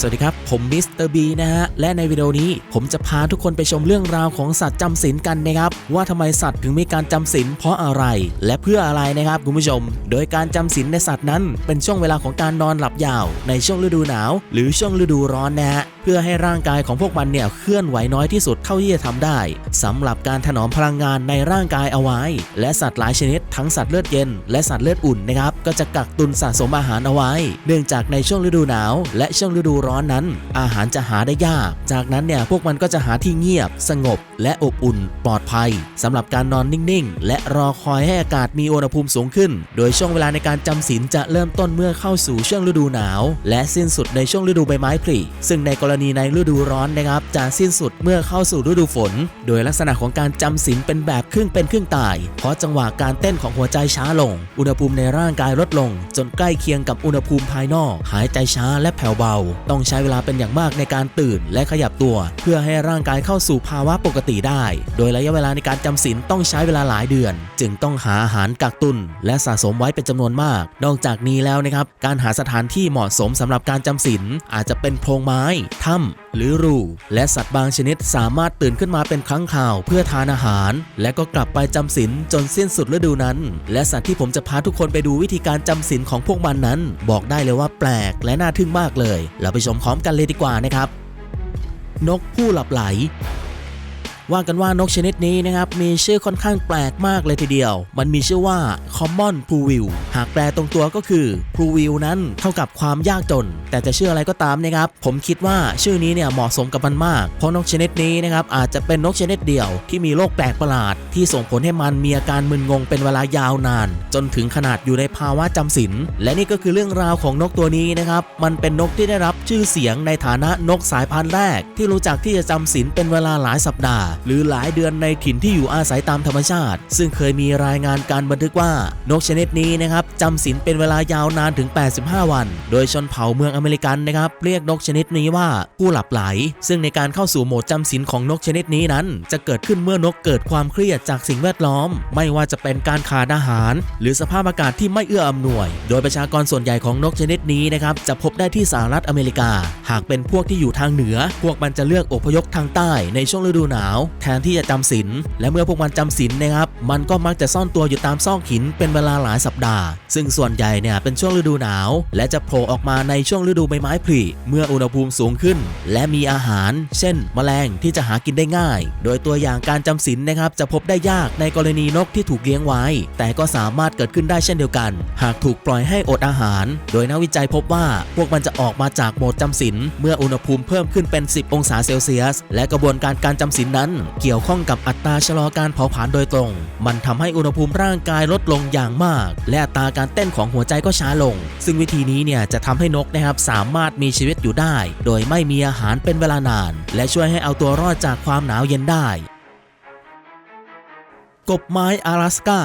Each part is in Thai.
สวัสดีครับ ผมมิสเตอร์บีนะฮะ และในวิดีโอนี้ผมจะพาทุกคนไปชมเรื่องราวของสัตว์จำศีลกันนะครับ ว่าทำไมสัตว์ถึงมีการจำศีลเพราะอะไร และเพื่ออะไรนะครับคุณผู้ชม โดยการจำศีลในสัตว์นั้น เป็นช่วงเวลาของการนอนหลับยาว ในช่วงฤดูหนาว หรือช่วงฤดูร้อนนะฮะ เพื่อให้ร่างกายของพวกมันเนี่ยเคลื่อนไหวน้อยที่สุดเท่าที่จะทำได้สำหรับการถนอมพลังงานในร่างกายเอาไว้ และสัตว์หลายชนิดทั้งสัตว์เลือดเย็น และสัตว์เลือดอุ่นนะครับก็จะกักตุนสะสมอาหารเอาไว้ เนื่องจากในช่วงฤดูหนาว และช่วงฤดูร้อนนั้น อาหารจะหาได้ยาก จากนั้นเนี่ยพวกมันก็จะหาที่เงียบ สงบ และอบอุ่น ปลอดภัยสำหรับการนอนนิ่งๆ และรอคอยให้อากาศมีอุณหภูมิสูงขึ้น โดยช่วงเวลาในการจำศีลจะเริ่มต้นเมื่อเข้าสู่ช่วงฤดูหนาว และสิ้นสุดในช่วงฤดูใบไม้ผลิซึ่งในกรณีในฤดูร้อนนะครับจะสิ้นสุดเมื่อเข้าสู่ฤดูฝน โดยลักษณะของการจำศีลเป็นแบบครึ่งเป็นครึ่งตาย เพราะจังหวะการเต้นของหัวใจช้าลง อุณหภูมิในร่างกายลดลง จนใกล้เคียงกับอุณหภูมิภายนอก หายใจช้าและแผ่วเบา ต้องใช้เวลาเป็นอย่างมากในการตื่นและขยับตัว เพื่อให้ร่างกายเข้าสู่ภาวะปกติได้ โดยระยะเวลาในการจำศีลต้องใช้เวลาหลายเดือน จึงต้องหาอาหารกักตุนและสะสมไว้เป็นจำนวนมาก นอกจากนี้แล้วนะครับการหาสถานที่เหมาะสมสำหรับการจำศีลอาจจะเป็นโพรงไม้ถ้ำหรือรู และสัตว์บางชนิดสามารถตื่นขึ้นมาเป็นครั้งคราวเพื่อทานอาหาร และก็กลับไปจำศีลจนสิ้นสุดฤดูนั้น และสัตว์ที่ผมจะพาทุกคนไปดูวิธีการจำศีลของพวกมันนั้น บอกได้เลยว่าแปลกและน่าทึ่งมากเลย เราไปชมพร้อมกันเลยดีกว่านะครับ นกผู้หลับไหล ว่ากันว่านกชนิดนี้นะครับมีชื่อค่อนข้างแปลกมากเลยทีเดียว มันมีชื่อว่า common p r u v i l หากแปลตรงตัวก็คือ p r u v i l นั้นเท่ากับความยากจน แต่จะชื่ออะไรก็ตามนะครับ ผมคิดว่าชื่อนี้เนี่ยเหมาะสมกับมันมาก เพราะนกชนิดนี้นะครับอาจจะเป็นนกชนิดเดียวที่มีโรคแปลกประหลาด ที่ส่งผลให้มันมีอาการมึนงงเป็นเวลายาวนาน จนถึงขนาดอยู่ในภาวะจำศีลและนี่ก็คือเรื่องราวของนกตัวนี้นะครับมันเป็นนกที่ได้รับชื่อเสียงในฐานะนกสายพันธุ์แรก ที่รู้จักที่จะจำศีลเป็นเวลาหลายสัปดาห์หรือหลายเดือนในถิ่นที่อยู่อาศัยตามธรรมชาติ ซึ่งเคยมีรายงานการบันทึกว่านกชนิดนี้นะครับจำศีลเป็นเวลายาวนานถึง 85 วัน โดยชนเผ่าเมืองอเมริกันนะครับเรียกนกชนิดนี้ว่าผู้หลับไหล ซึ่งในการเข้าสู่โหมดจำศีลของนกชนิดนี้นั้น จะเกิดขึ้นเมื่อนกเกิดความเครียดจากสิ่งแวดล้อม ไม่ว่าจะเป็นการขาดอาหาร หรือสภาพอากาศที่ไม่เอื้ออำนวย โดยประชากรส่วนใหญ่ของนกชนิดนี้นะครับจะพบได้ที่สหรัฐอเมริกาากเป็นพวกที่อยู่ทางเหนือ พวกมันจะเลือกอพยพทางใต้ในช่วงฤดูหนาว แทนที่จะจำศีลและเมื่อพวกมันจำศีลนะครับ มันก็มักจะซ่อนตัวอยู่ตามซอกหินเป็นเวลาหลายสัปดาห์ ซึ่งส่วนใหญ่เนี่ยเป็นช่วงฤดูหนาว และจะโผล่ออกมาในช่วงฤดูใบไม้ผลิเมื่ออุณหภูมิสูงขึ้น และมีอาหาร เช่น แมลงที่จะหากินได้ง่าย โดยตัวอย่างการจำศีลนะครับจะพบได้ยากในกรณีนกที่ถูกเลี้ยงไว้ แต่ก็สามารถเกิดขึ้นได้เช่นเดียวกัน หากถูกปล่อยให้อดอาหาร โดยนักวิจัยพบว่าพวกมันจะออกมาจากโหมดจำศีลเมื่ออุณหภูมิเพิ่มขึ้นเป็น 10 องศาเซลเซียส และกระบวนการการจำศีลนั้น เกี่ยวข้องกับอัตราชะลอการเผาผลาญโดยตรง มันทำให้อุณหภูมิร่างกายลดลงอย่างมาก และอัตราการเต้นของหัวใจก็ช้าลง ซึ่งวิธีนี้เนี่ยจะทำให้นกนะครับสามารถมีชีวิตอยู่ได้ โดยไม่มีอาหารเป็นเวลานาน และช่วยให้เอาตัวรอดจากความหนาวเย็นได้ กบไม้阿拉斯กา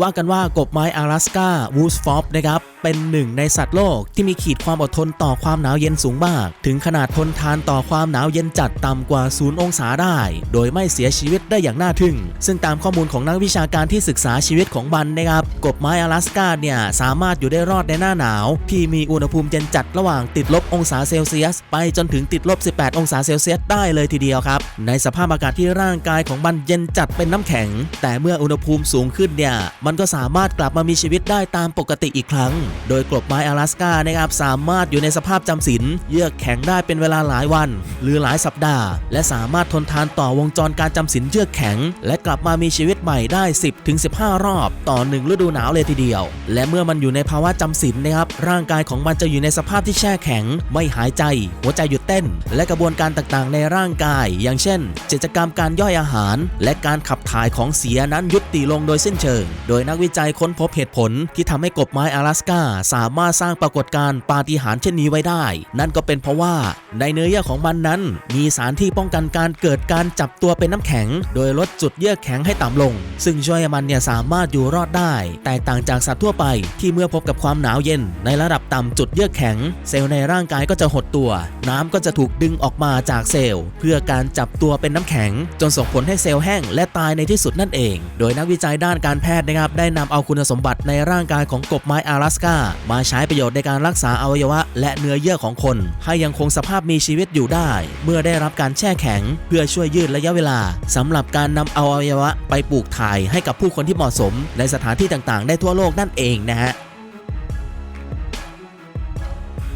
ว่ากันว่ากบไม้阿拉斯กาวูสฟอปนะครับ เป็นหนึ่งในสัตว์โลกที่มีขีดความอดทนต่อความหนาวเย็นสูงมาก ถึงขนาดทนทานต่อความหนาวเย็นจัดต่ำกว่าศูนย์องศาได้ โดยไม่เสียชีวิตได้อย่างน่าทึ่ง ซึ่งตามข้อมูลของนักวิชาการที่ศึกษาชีวิตของมันนะครับ กบไม้อลาสกาเนี่ยสามารถอยู่ได้รอดในหน้าหนาว ที่มีอุณหภูมิเย็นจัดระหว่างติดลบองศาเซลเซียส ไปจนถึงติดลบ 18 องศาเซลเซียสได้เลยทีเดียวครับ ในสภาพอากาศที่ร่างกายของมันเย็นจัดเป็นน้ำแข็ง แต่เมื่ออุณหภูมิสูงขึ้นเนี่ยมันก็สามารถกลับมามีชีวิตได้ตามปกติอีกครั้งโดยกบไม้阿拉斯กานะครับสามารถอยู่ในสภาพจำศีลเยือกแข็งได้เป็นเวลาหลายวัน หรือหลายสัปดาห์ และสามารถทนทานต่อวงจรการจำศีลเยือกแข็ง และกลับมามีชีวิตใหม่ได้ 10ถึง15 รอบ ต่อหนึ่งฤดูหนาวเลยทีเดียว และเมื่อมันอยู่ในภาวะจำศีลนะครับร่างกายของมันจะอยู่ในสภาพที่แช่แข็ง ไม่หายใจ หัวใจหยุดเต้น และกระบวนการต่างๆ ในร่างกาย อย่างเช่นกิจกรรมการย่อยอาหาร และการขับถ่ายของเสียนั้นยุติลงโดยสิ้นเชิง โดยนักวิจัยค้นพบเหตุผลที่ทำให้กบไม้阿拉斯กา าสามารถสร้างปรากฏการณ์ปาฏิหาริย์เช่นนี้ไว้ได้ นั่นก็เป็นเพราะว่าในเนื้อเยื่อของมันนั้น มีสารที่ป้องกันการเกิดการจับตัวเป็นน้ำแข็ง โดยลดจุดเยื่อแข็งให้ต่ำลง ซึ่งช่วยมันเนี่ยสามารถอยู่รอดได้ แตกต่างจากสัตว์ทั่วไปที่เมื่อพบกับความหนาวเย็น ในระดับต่ำจุดเยื่อแข็ง เซลล์ในร่างกายก็จะหดตัว น้ำก็จะถูกดึงออกมาจากเซลล์ เพื่อการจับตัวเป็นน้ำแข็ง จนส่งผลให้เซลล์แห้งและตายในที่สุดนั่นเอง โดยนักวิจัยด้านการแพทย์นะครับได้นำเอาคุณสมบัติในร่างกายของกบไม้อาลาสกาา มาใช้ประโยชน์ในการรักษาอวัยวะ และเนื้อเยื่อของคน ให้ยังคงสภาพมีชีวิตอยู่ได้ เมื่อได้รับการแช่แข็ง เพื่อช่วยยืดระยะเวลาสำหรับการนำเอาอวัยวะไปปลูกถ่ายให้กับผู้คนที่เหมาะสม ในสถานที่ต่างๆ ได้ทั่วโลกนั่นเองนะฮะ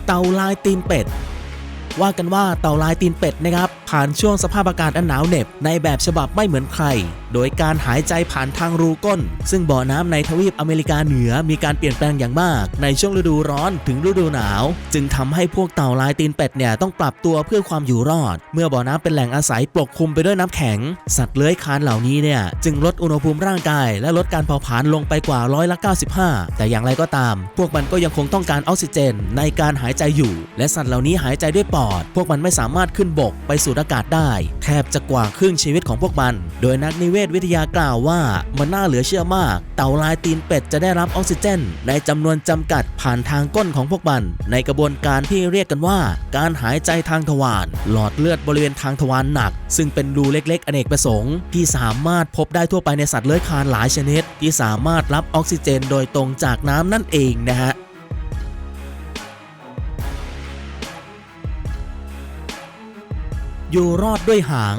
เตาลายตีนเป็ดว่ากันว่าเต่าลายตีนเป็ดนะครับ ผ่านช่วงสภาพอากาศอันหนาวเหน็บในแบบฉบับไม่เหมือนใคร โดยการหายใจผ่านทางรูก้น ซึ่งบ่อน้ำในทวีปอเมริกาเหนือมีการเปลี่ยนแปลงอย่างมาก ในช่วงฤดูร้อนถึงฤดูหนาว จึงทำให้พวกเต่าลายตีนเป็ดเนี่ยต้องปรับตัวเพื่อความอยู่รอด เมื่อบ่อน้ำเป็นแหล่งอาศัยปกคลุมไปด้วยน้ำแข็ง สัตว์เลื้อยคลานเหล่านี้เนี่ยจึงลดอุณหภูมิร่างกาย และลดการเผาผลาญลงไปกว่าร้อยละ95 แต่อย่างไรก็ตาม พวกมันก็ยังคงต้องการออกซิเจน ในการหายใจอยู่ และสัตว์เหล่านี้หายใจด้วยปอด พวกมันไม่สามารถขึ้นบกไปสูดอากาศได้ แทบจะกว่าครึ่งชีวิตของพวกมัน โดยนักนิเวศวิทยากล่าวว่ามันน่าเหลือเชื่อมาก เต่าลายตีนเป็ดจะได้รับออกซิเจน ในจำนวนจำกัดผ่านทางก้นของพวกมัน ในกระบวนการที่เรียกกันว่า การหายใจทางทวารหลอดเลือดบริเวณทางทวารหนัก ซึ่งเป็นรูเล็กๆ อเนกประสงค์ที่สามารถพบได้ทั่วไปในสัตว์เลื้อยคลานหลายชนิด ที่สามารถรับออกซิเจน โดยตรงจากน้ำนั่นเองนะฮะ อยู่รอดด้วยหาง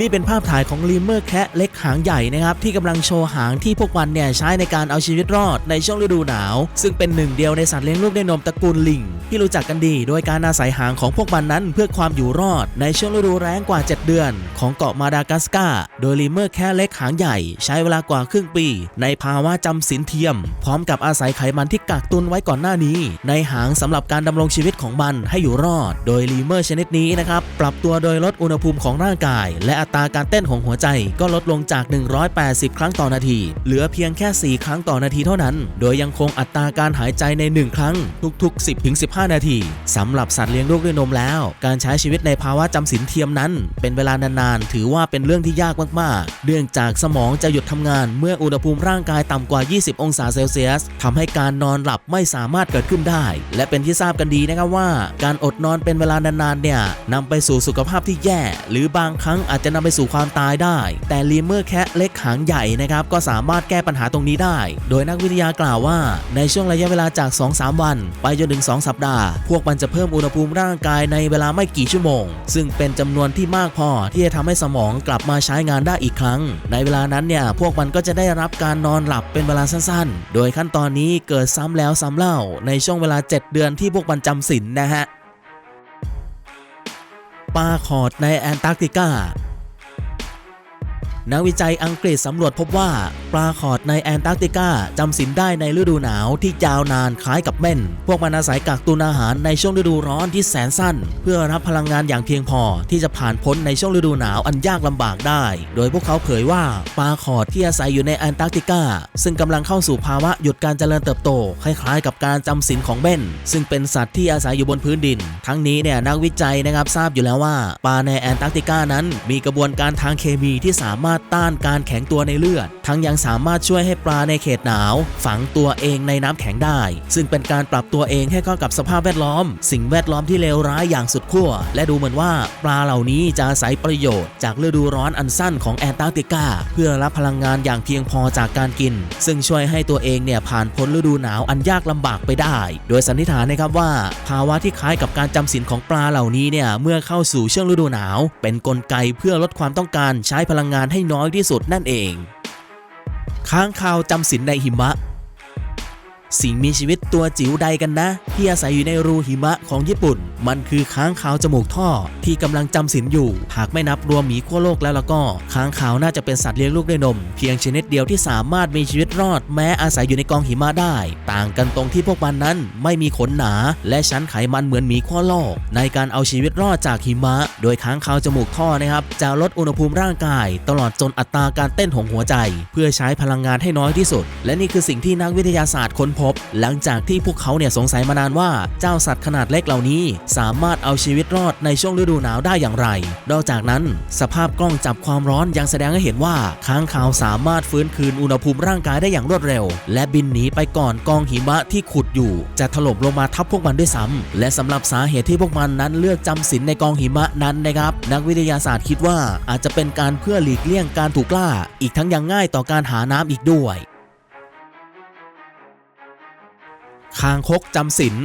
นี่เป็นภาพถ่ายของลีเมอร์แคะเล็กหางใหญ่นะครับที่กำลังโชว์หางที่พวกมันเนี่ยใช้ในการเอาชีวิตรอดในช่วงฤดูหนาว ซึ่งเป็นหนึ่งเดียวในสัตว์เลี้ยงลูกด้วยนมตระกูลลิงที่รู้จักกันดี โดยการอาศัยหางของพวกมันนั้นเพื่อความอยู่รอดในช่วงฤดูแล้งกว่า 7 เดือน ของเกาะมาดากัสการ์โดยลีเมอร์แคะเล็กหางใหญ่ ใช้เวลากว่าครึ่งปี ในภาวะจำศีลเทียม พร้อมกับอาศัยไขมันที่กักตุนไว้ก่อนหน้านี้ ในหางสำหรับการดำรงชีวิตของมันให้อยู่รอด โดยลีเมอร์ชนิดนี้นะครับปรับตัวโดยลดอุณหภูมิของร่างกาย และอัตราการเต้นของหัวใจก็ลดลงจาก 180 ครั้งต่อนาที เหลือเพียงแค่ 4 ครั้งต่อนาทีเท่านั้น โดยยังคงอัตราการหายใจใน 1 ครั้งทุก ๆ 10-15 นาที สำหรับสัตว์เลี้ยงลูกด้วยนมแล้ว การใช้ชีวิตในภาวะจำศีลเทียมนั้น เป็นเวลานานๆ ถือว่าเป็นเรื่องที่ยากมากๆ เนื่องจากสมองจะหยุดทำงานเมื่ออุณหภูมิร่างกายต่ำกว่า 20 องศาเซลเซียสทำให้การนอนหลับไม่สามารถเกิดขึ้นได้ และเป็นที่ทราบกันดีนะครับว่า การอดนอนเป็นเวลานานๆเนี่ยนำไปสู่สุขภาพที่แย่ หรือบางครั้งอาจจะนำไปสู่ความตายได้ แต่ลีเมอร์แคะเล็กหางใหญ่นะครับก็สามารถแก้ปัญหาตรงนี้ได้ โดยนักวิทยากล่าวว่า ในช่วงระยะเวลาจาก 2-3 วัน ไปจนถึง 2 สัปดาห์ พวกมันจะเพิ่มอุณหภูมิร่างกายในเวลาไม่กี่ชั่วโมง ซึ่งเป็นจำนวนที่มากพอที่จะทำให้สมองกลับมาใช้งานได้อีกครั้ง ในเวลานั้นเนี่ยพวกมันก็จะได้รับการนอนหลับเป็นเวลาสั้นๆ โดยขั้นตอนนี้เกิดซ้ำแล้วซ้ำเล่า ในช่วงเวลา 7 เดือนที่พวกมันจำศีลนะฮะปลาขอดในแอนตาร์กติกา นักวิจัยอังกฤษสำรวจพบว่า ปลาขอดในแอนตาร์กติกาจำศีลได้ในฤดูหนาวที่ยาวนานคล้ายกับเม่น พวกมันอาศัยกักตุนอาหารในช่วงฤดูร้อนที่แสนสั้น เพื่อรับพลังงานอย่างเพียงพอที่จะผ่านพ้นในช่วงฤดูหนาวอันยากลำบากได้ โดยพวกเขาเผยว่าปลาขอดที่อาศัยอยู่ในแอนตาร์กติกาซึ่งกำลังเข้าสู่ภาวะหยุดการเจริญเติบโตคล้ายๆ กับการจำศีลของเม่น ซึ่งเป็นสัตว์ที่อาศัยอยู่บนพื้นดิน ทั้งนี้เนี่ยนักวิจัยนะครับทราบอยู่แล้วว่าปลาในแอนตาร์กติกานั้น มีกระบวนการทางเคมีที่สามารถต้านการแข็งตัวในเลือด ทั้งยังสามารถช่วยให้ปลาในเขตหนาว ฝังตัวเองในน้ำแข็งได้ ซึ่งเป็นการปรับตัวเองให้เข้ากับสภาพแวดล้อม สิ่งแวดล้อมที่เลวร้ายอย่างสุดขั้วและดูเหมือนว่าปลาเหล่านี้จะอาศัยประโยชน์จากฤดูร้อนอันสั้นของแอนตาร์กติกา เพื่อรับพลังงานอย่างเพียงพอจากการกิน ซึ่งช่วยให้ตัวเองเนี่ยผ่านพ้นฤดูหนาวอันยากลำบากไปได้ โดยสันนิษฐานนะครับว่า ภาวะที่คล้ายกับการจำศีลของปลาเหล่านี้เนี่ยเมื่อเข้าสู่ช่วงฤดูหนาว เป็นกลไกเพื่อลดความต้องการใช้พลังงานให้น้อยที่สุดนั่นเอง ค้างคาวจำศีลในหิมะ สิ่งมีชีวิตตัวจิ๋วใดกันนะ ที่อาศัยอยู่ในรูหิมะของญี่ปุ่น มันคือค้างคาวจมูกท่อ ที่กำลังจำศีลอยู่ หากไม่นับรวมหมีขั้วโลกแล้วแล้วก็ ค้างคาวน่าจะเป็นสัตว์เลี้ยงลูกด้วยนม เพียงชนิดเดียวที่สามารถมีชีวิตรอด แม้อาศัยอยู่ในกองหิมะได้ ต่างกันตรงที่พวกมันนั้นไม่มีขนหนา และชั้นไขมันเหมือนหมีขั้วโลก ในการเอาชีวิตรอดจากหิมะ โดยค้างคาวจมูกท่อนะครับจะลดอุณหภูมิร่างกาย ตลอดจนอัตราการเต้นของหัวใจ เพื่อใช้พลังงานให้น้อยที่สุด และนี่คือสิ่งที่นักวิทยาศาสตร์ค้นพบหลังจากที่พวกเขาเนี่ยสงสัยมานานว่าเจ้าสัตว์ขนาดเล็กเหล่านี้ สามารถเอาชีวิตรอดในช่วงฤดูหนาวได้อย่างไร นอกจากนั้น สภาพกล้องจับความร้อนยังแสดงให้เห็นว่าค้างคาวสามารถฟื้นคืนอุณหภูมิร่างกายได้อย่างรวดเร็ว และบินหนีไปก่อนกองหิมะที่ขุดอยู่ จะถล่มลงมาทับพวกมันด้วยซ้ำและสำหรับสาเหตุที่พวกมันนั้นเลือกจำศีลในกองหิมะนั้นนะครับนักวิทยาศาสตร์คิดว่าอาจจะเป็นการเพื่อหลีกเลี่ยงการถูกล่า อีกทั้งยังง่ายต่อการหาน้ำอีกด้วย คางคกจำศีล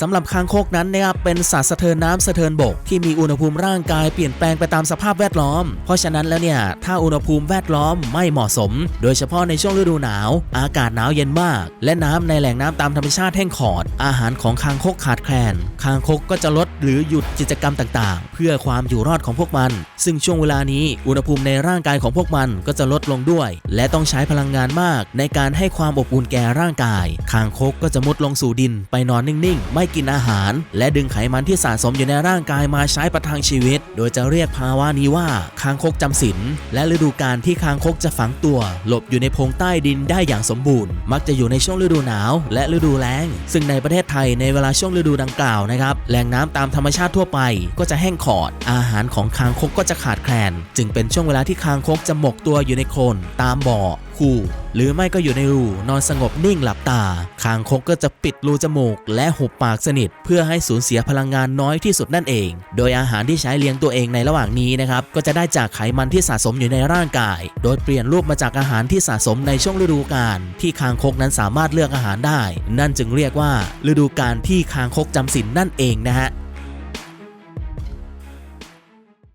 สำหรับคางคกนั้นนะครับเป็นสัตว์สะเทินน้ำสะเทินบก ที่มีอุณหภูมิร่างกายเปลี่ยนแปลงไปตามสภาพแวดล้อม เพราะฉะนั้นแล้วเนี่ยถ้าอุณหภูมิแวดล้อมไม่เหมาะสม โดยเฉพาะในช่วงฤดูหนาว อากาศหนาวเย็นมาก และน้ำในแหล่งน้ำตามธรรมชาติแห้งขอด อาหารของคางคกขาดแคลน คางคกก็จะลดหรือหยุดกิจกรรมต่างๆ เพื่อความอยู่รอดของพวกมัน ซึ่งช่วงเวลานี้อุณหภูมิในร่างกายของพวกมันก็จะลดลงด้วย และต้องใช้พลังงานมาก ในการให้ความอบอุ่นแก่ร่างกาย คางคกก็จะมุดลงสู่ดินไปนอนนิ่งๆไม่กินอาหาร และดึงไขมันที่สะสมอยู่ในร่างกายมาใช้ประทังชีวิต โดยจะเรียกภาวะนี้ว่าคางคกจำศีลและฤดูกาลที่คางคกจะฝังตัว หลบอยู่ในพงใต้ดินได้อย่างสมบูรณ์ มักจะอยู่ในช่วงฤดูหนาว และฤดูแล้ง ซึ่งในประเทศไทยในเวลาช่วงฤดูดังกล่าวนะครับแหล่งน้ำตามธรรมชาติทั่วไป ก็จะแห้งขอด อาหารของคางคกก็จะขาดแคลน จึงเป็นช่วงเวลาที่คางคกจะหมกตัวอยู่ในโคลนตามบ่อคูหรือไม่ก็อยู่ในรูนอนสงบนิ่งหลับตาคางคกก็จะปิดรูจมูก และหุบปากสนิท เพื่อให้สูญเสียพลังงานน้อยที่สุดนั่นเอง โดยอาหารที่ใช้เลี้ยงตัวเองในระหว่างนี้นะครับก็จะได้จากไขมันที่สะสมอยู่ในร่างกาย โดยเปลี่ยนรูปมาจากอาหารที่สะสมในช่วงฤดูกาลที่คางคกนั้นสามารถเลือกอาหารได้ นั่นจึงเรียกว่า ฤดูกาลที่คางคกจำศีลนั่นเองนะฮะ